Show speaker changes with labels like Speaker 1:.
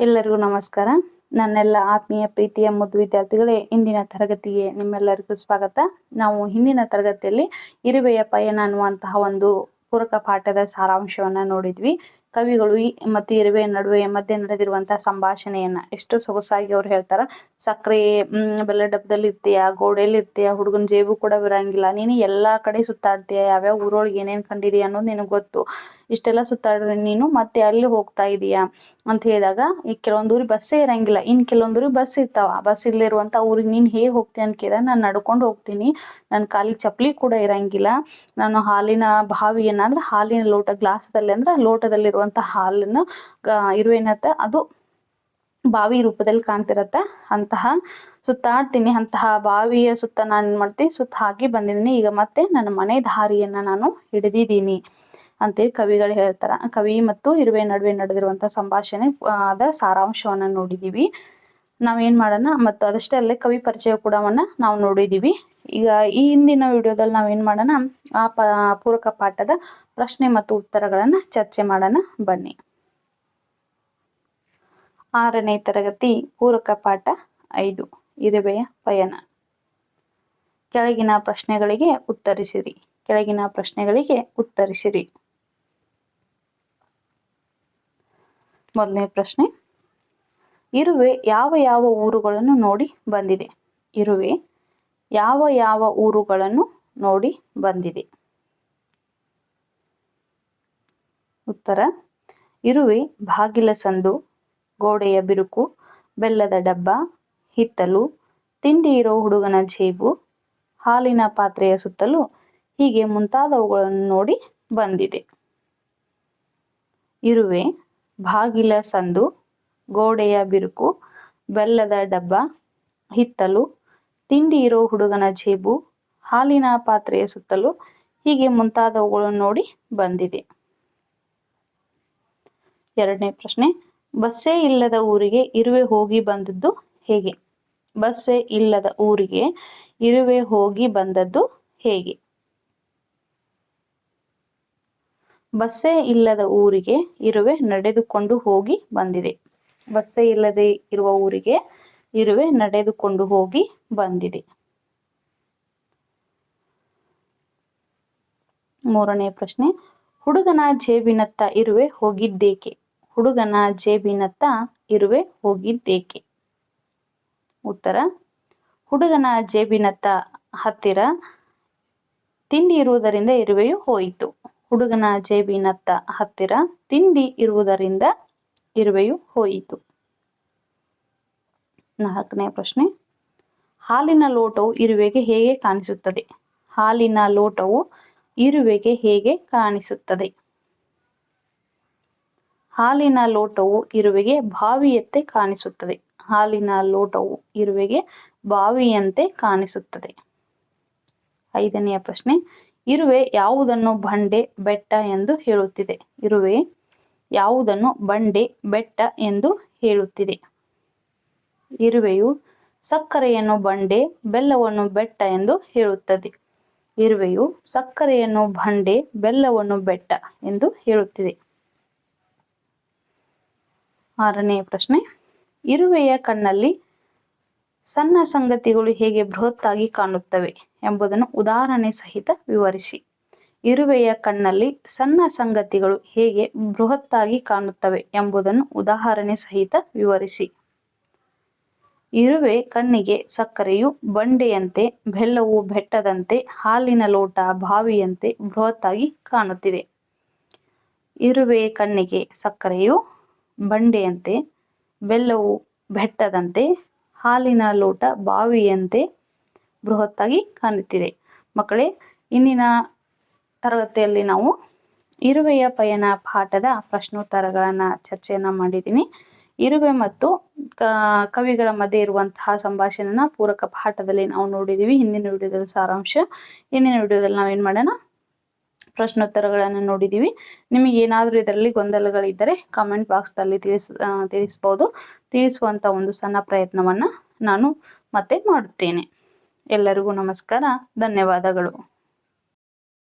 Speaker 1: ಎಲ್ಲರಿಗೂ ನಮಸ್ಕಾರ. ನನ್ನೆಲ್ಲ ಆತ್ಮೀಯ ಪ್ರೀತಿಯ ಮುದ್ದು ವಿದ್ಯಾರ್ಥಿಗಳೇ, ಇಂದಿನ ತರಗತಿಗೆ ನಿಮ್ಮೆಲ್ಲರಿಗೂ ಸ್ವಾಗತ. ನಾವು ಹಿಂದಿನ ತರಗತಿಯಲ್ಲಿ ಇರುವೆಯ ಪಯಣ ಅನ್ನುವಂತಹ ಒಂದು ಪೂರಕ ಪಾಠದ ಸಾರಾಂಶವನ್ನ ನೋಡಿದ್ವಿ. ಕವಿಗಳು ಈ ಮತ್ತು ಇರುವೆ ನಡುವೆ ಮಧ್ಯೆ ನಡೆದಿರುವಂತಹ ಸಂಭಾಷಣೆಯನ್ನ ಎಷ್ಟು ಸೊಗಸಾಗಿ ಅವ್ರು ಹೇಳ್ತಾರ. ಸಕ್ಕರೆ ಬೆಲ್ಲ ಡಬ್ಬದಲ್ಲಿ ಇರ್ತೀಯ? ಗೋಡೆಯಲ್ಲಿ ಇರ್ತೀಯ? ಹುಡುಗನ ಜೇಬು ಕೂಡ ಬರಂಗಿಲ್ಲ ನೀನು ಎಲ್ಲಾ ಕಡೆ ಸುತ್ತಾಡ್ತೀಯ? ಯಾವ್ಯಾವ ಊರೊಳಗೆ ಏನೇನ್ ಕಂಡಿದೀಯ ಅನ್ನೋದು ನಿನಗೆ ಗೊತ್ತು. ಇಷ್ಟೆಲ್ಲ ಸುತ್ತಾಡ್ರಿ ನೀನು ಮತ್ತೆ ಅಲ್ಲಿ ಹೋಗ್ತಾ ಇದೀಯಾ? ಅಂತ ಹೇಳಿದಾಗ, ಈ ಕೆಲವೊಂದ್ ಊರಿಗೆ ಬಸ್ಸೇ ಇರಂಗಿಲ್ಲ. ಇನ್ ಕೆಲವೊಂದ್ ಊರಿಗೆ ಬಸ್ ಇರ್ತಾವ. ಬಸ್ ಇಲ್ಲಿರುವಂತ ಊರಿಗೆ ನೀನ್ ಹೇಗ್ ಹೋಗ್ತೀಯ ಅಂತ ಕೇಳಿದ ನಾನು ನಡ್ಕೊಂಡು ಹೋಗ್ತೀನಿ. ನನ್ನ ಕಾಲಿಗೆ ಚಪ್ಪಲಿ ಕೂಡ ಇರಂಗಿಲ್ಲ. ನಾನು ಹಾಲಿನ ಬಾವಿಯನ್ನ ಅಂದ್ರೆ ಹಾಲಿನ ಲೋಟ, ಗ್ಲಾಸ್ದಲ್ಲಿ ಅಂದ್ರೆ ಲೋಟದಲ್ಲಿರುವಂತ ಹಾಲನ್ನು ಇರುವೆನತ್ತ ಅದು ಬಾವಿ ರೂಪದಲ್ಲಿ ಕಾಣ್ತಿರತ್ತೆ. ಅಂತಹ ಸುತ್ತಾಡ್ತೀನಿ ಅಂತಹ ಬಾವಿಯ ಸುತ್ತ ನಾನು ಏನ್ ಮಾಡ್ತೀನಿ? ಸುತ್ತ ಹಾಕಿ ಬಂದಿದ್ದೀನಿ. ಈಗ ಮತ್ತೆ ನನ್ನ ಮನೆ ದಾರಿಯನ್ನ ನಾನು ಹಿಡಿದಿದ್ದೀನಿ ಅಂತೇಳಿ ಕವಿಗಳು ಹೇಳ್ತಾರ. ಕವಿ ಮತ್ತು ಇರುವೆ ನಡುವೆ ನಡೆದಿರುವಂತಹ ಸಂಭಾಷಣೆ ಆದ ಸಾರಾಂಶವನ್ನ ನೋಡಿದೀವಿ. ನಾವೇನ್ ಮಾಡೋಣ? ಮತ್ತು ಅದಷ್ಟೇ ಅಲ್ಲೇ ಕವಿ ಪರಿಚಯ ಕೂಡವನ್ನ ನಾವು ನೋಡಿದೀವಿ. ಈಗ ಈ ಹಿಂದಿನ ವಿಡಿಯೋದಲ್ಲಿ ನಾವೇನ್ ಮಾಡೋಣ? ಆ ಪ ಪೂರಕ ಪಾಠದ ಪ್ರಶ್ನೆ ಮತ್ತು ಉತ್ತರಗಳನ್ನ ಚರ್ಚೆ ಮಾಡೋಣ. ಬನ್ನಿ. ಆರನೇ ತರಗತಿ ಪೂರಕ ಪಾಠ ಐದು. ಇರುವೆಯ ಪಯಣ. ಕೆಳಗಿನ ಪ್ರಶ್ನೆಗಳಿಗೆ ಉತ್ತರಿಸಿರಿ. ಕೆಳಗಿನ ಪ್ರಶ್ನೆಗಳಿಗೆ ಉತ್ತರಿಸಿರಿ. ಮೊದಲನೇ ಪ್ರಶ್ನೆ. ಇರುವೆ ಯಾವ ಯಾವ ಊರುಗಳನ್ನು ನೋಡಿ ಬಂದಿದೆ? ಇರುವೆ ಯಾವ ಯಾವ ಊರುಗಳನ್ನು ನೋಡಿ ಬಂದಿದೆ? ಉತ್ತರ, ಇರುವೆ ಬಾಗಿಲ ಸಂದು, ಗೋಡೆಯ ಬಿರುಕು, ಬೆಲ್ಲದ ಡಬ್ಬ, ಹಿತ್ತಲು, ತಿಂಡಿ ಇರೋ ಹುಡುಗನ ಜೇಬು, ಹಾಲಿನ ಪಾತ್ರೆಯ ಸುತ್ತಲೂ ಹೀಗೆ ಮುಂತಾದವುಗಳನ್ನು ನೋಡಿ ಬಂದಿದೆ. ಇರುವೆ ಬಾಗಿಲ ಸಂದು ಗೋಡೆಯ ಬಿರುಕು, ಬೆಲ್ಲದ ಡಬ್ಬ, ಹಿತ್ತಲು, ತಿಂಡಿ ಇರೋ ಹುಡುಗನ ಜೇಬು, ಹಾಲಿನ ಪಾತ್ರೆಯ ಸುತ್ತಲೂ ಹೀಗೆ ಮುಂತಾದವುಗಳನ್ನು ನೋಡಿ ಬಂದಿದೆ. ಎರಡನೇ ಪ್ರಶ್ನೆ, ಬಸ್ಸೇ ಇಲ್ಲದ ಊರಿಗೆ ಇರುವೆ ಹೋಗಿ ಬಂದದ್ದು ಹೇಗೆ? ಬಸ್ಸೇ ಇಲ್ಲದ ಊರಿಗೆ ಇರುವೆ ಹೋಗಿ ಬಂದದ್ದು ಹೇಗೆ? ಬಸ್ಸೇ ಇಲ್ಲದ ಊರಿಗೆ ಇರುವೆ ನಡೆದುಕೊಂಡು ಹೋಗಿ ಬಂದಿದೆ. ಬಸ್ಸೇ ಇಲ್ಲದೆ ಇರುವ ಊರಿಗೆ ಇರುವೆ ನಡೆದುಕೊಂಡು ಹೋಗಿ ಬಂದಿದೆ. ಮೂರನೇ ಪ್ರಶ್ನೆ, ಹುಡುಗನ ಜೇಬಿನತ್ತ ಇರುವೆ ಹೋಗಿದ್ದೇಕೆ? ಹುಡುಗನ ಜೇಬಿನತ್ತ ಇರುವೆ ಹೋಗಿದ್ದೇಕೆ? ಉತ್ತರ, ಹುಡುಗನ ಜೇಬಿನತ್ತ ಹತ್ತಿರ ತಿಂಡಿ ಇರುವುದರಿಂದ ಇರುವೆಯು ಹೋಯಿತು. ಹುಡುಗನ ಜೇಬಿನತ್ತ ಹತ್ತಿರ ತಿಂಡಿ ಇರುವುದರಿಂದ ಇರುವೆಯು ಹೋಯಿತು. ನಾಲ್ಕನೇ ಪ್ರಶ್ನೆ. ಹಾಲಿನ ಲೋಟವು ಇರುವೆಗೆ ಹೇಗೆ ಕಾಣಿಸುತ್ತದೆ? ಹಾಲಿನ ಲೋಟವು ಇರುವೆಗೆ ಹೇಗೆ ಕಾಣಿಸುತ್ತದೆ? ಹಾಲಿನ ಲೋಟವು ಇರುವೆಗೆ ಬಾವಿಯಂತೆ ಕಾಣಿಸುತ್ತದೆ. ಹಾಲಿನ ಲೋಟವು ಇರುವೆಗೆ ಬಾವಿಯಂತೆ ಕಾಣಿಸುತ್ತದೆ. ಐದನೆಯ ಪ್ರಶ್ನೆ. ಇರುವೆ ಯಾವುದನ್ನು ಬಂಡೆ ಬೆಟ್ಟ ಎಂದು ಹೇಳುತ್ತಿದೆ? ಇರುವೆ ಯಾವುದನ್ನು ಬಂಡೆ, ಬೆಟ್ಟ ಎಂದು ಹೇಳುತ್ತಿದೆ. ಇರುವೆಯು ಸಕ್ಕರೆಯನ್ನು ಬಂಡೆ, ಬೆಲ್ಲವನ್ನು ಬೆಟ್ಟ ಎಂದು ಹೇಳುತ್ತದೆ. ಇರುವೆಯು ಸಕ್ಕರೆಯನ್ನು ಬಂಡೆ, ಬೆಲ್ಲವನ್ನು ಬೆಟ್ಟ ಎಂದು ಹೇಳುತ್ತಿದೆ. ಆರನೆಯ ಪ್ರಶ್ನೆ. ಇರುವೆಯ ಕಣ್ಣಲ್ಲಿ ಸಣ್ಣ ಸಂಗತಿಗಳು ಹೇಗೆ ಬೃಹತ್ತಾಗಿ ಕಾಣುತ್ತವೆ ಎಂಬುದನ್ನು ಉದಾಹರಣೆ ಸಹಿತ ವಿವರಿಸಿ. ಇರುವೆಯ ಕಣ್ಣಲ್ಲಿ ಸಣ್ಣ ಸಂಗತಿಗಳು ಹೇಗೆ ಬೃಹತ್ತಾಗಿ ಕಾಣುತ್ತವೆ ಎಂಬುದನ್ನು ಉದಾಹರಣೆ ಸಹಿತ ವಿವರಿಸಿ. ಇರುವೆ ಕಣ್ಣಿಗೆ ಸಕ್ಕರೆಯು ಬಂಡೆಯಂತೆ, ಬೆಲ್ಲವು ಬೆಟ್ಟದಂತೆ, ಹಾಲಿನ ಲೋಟ ಬಾವಿಯಂತೆ ಬೃಹತ್ತಾಗಿ ಕಾಣುತ್ತಿದೆ. ಇರುವೆ ಕಣ್ಣಿಗೆ ಸಕ್ಕರೆಯು ಬಂಡೆಯಂತೆ, ಬೆಲ್ಲವು ಬೆಟ್ಟದಂತೆ, ಹಾಲಿನ ಲೋಟ ಬಾವಿಯಂತೆ ಬೃಹತ್ತಾಗಿ ಕಾಣುತ್ತಿದೆ. ಮಕ್ಕಳೇ, ಇಂದಿನ ತರಗತಿಯಲ್ಲಿ ನಾವು ಇರುವೆಯ ಪಯಣ ಪಾಠದ ಪ್ರಶ್ನೋತ್ತರಗಳನ್ನ ಚರ್ಚೆಯನ್ನ ಮಾಡಿದ್ದೀನಿ ಇರುವೆ ಮತ್ತು ಕವಿಗಳ ಮಧ್ಯೆ ಇರುವಂತಹ ಸಂಭಾಷಣೆನ ಪೂರಕ ಪಾಠದಲ್ಲಿ ನಾವು ನೋಡಿದೀವಿ. ಹಿಂದಿನ ವಿಡಿಯೋದಲ್ಲಿ ಸಾರಾಂಶ. ಹಿಂದಿನ ವಿಡಿಯೋದಲ್ಲಿ ನಾವೇನ್ ಮಾಡೋಣ? ಪ್ರಶ್ನೋತ್ತರಗಳನ್ನು ನೋಡಿದೀವಿ. ನಿಮಗೆ ಏನಾದರೂ ಇದರಲ್ಲಿ ಗೊಂದಲಗಳಿದ್ದರೆ ಕಾಮೆಂಟ್ ಬಾಕ್ಸ್ದಲ್ಲಿ ತಿಳಿಸ್ ತಿಳಿಸ್ಬೋದು. ತಿಳಿಸುವಂತ ಒಂದು ಸಣ್ಣ ಪ್ರಯತ್ನವನ್ನ ನಾನು ಮತ್ತೆ ಮಾಡುತ್ತೇನೆ. ಎಲ್ಲರಿಗೂ ನಮಸ್ಕಾರ. ಧನ್ಯವಾದಗಳು.